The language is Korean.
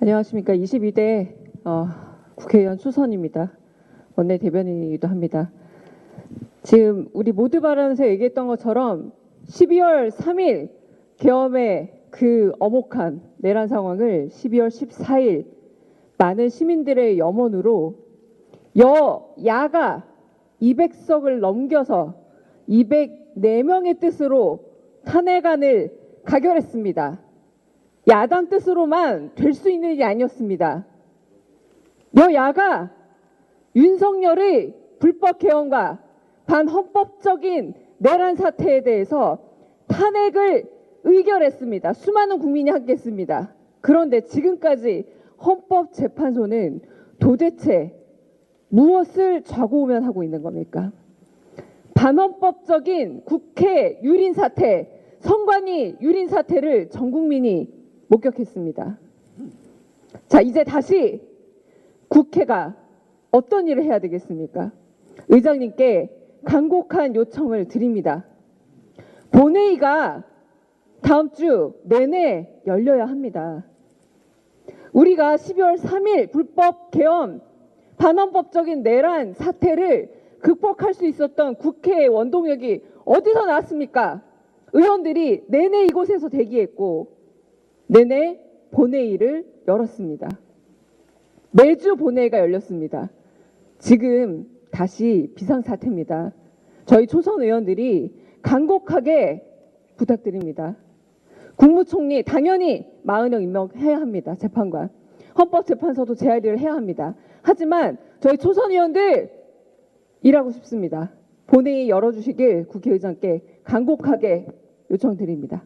안녕하십니까. 22대 어, 국회의원 수선입니다. 원내 대변인이기도 합니다. 지금 우리 모두 발언에서 얘기했던 것처럼 12월 3일 계엄의 그 엄혹한 내란 상황을 12월 14일 많은 시민들의 염원으로 여 야가 200석을 넘겨서 204명의 뜻으로 탄핵안을 가결했습니다. 야당 뜻으로만 될 수 있는 일이 아니었습니다. 여야가 윤석열의 불법 개헌과 반헌법적인 내란 사태에 대해서 탄핵을 의결했습니다. 수많은 국민이 함께했습니다. 그런데 지금까지 헌법재판소는 도대체 무엇을 좌고우면 하고 있는 겁니까? 반헌법적인 국회 유린 사태, 선관위 유린 사태를 전 국민이 목격했습니다. 자, 이제 다시 국회가 어떤 일을 해야 되겠습니까? 의장님께 간곡한 요청을 드립니다. 본회의가 다음 주 내내 열려야 합니다. 우리가 12월 3일 불법 개헌 반헌법적인 내란 사태를 극복할 수 있었던 국회의 원동력이 어디서 나왔습니까? 의원들이 내내 이곳에서 대기했고 내내 본회의를 열었습니다. 매주 본회의가 열렸습니다. 지금 다시 비상사태입니다. 저희 초선 의원들이 간곡하게 부탁드립니다. 국무총리 당연히 마은영 임명해야 합니다. 재판관. 헌법재판소도 재활의를 해야 합니다. 하지만 저희 초선 의원들 일하고 싶습니다. 본회의 열어주시길 국회의장께 간곡하게 요청드립니다.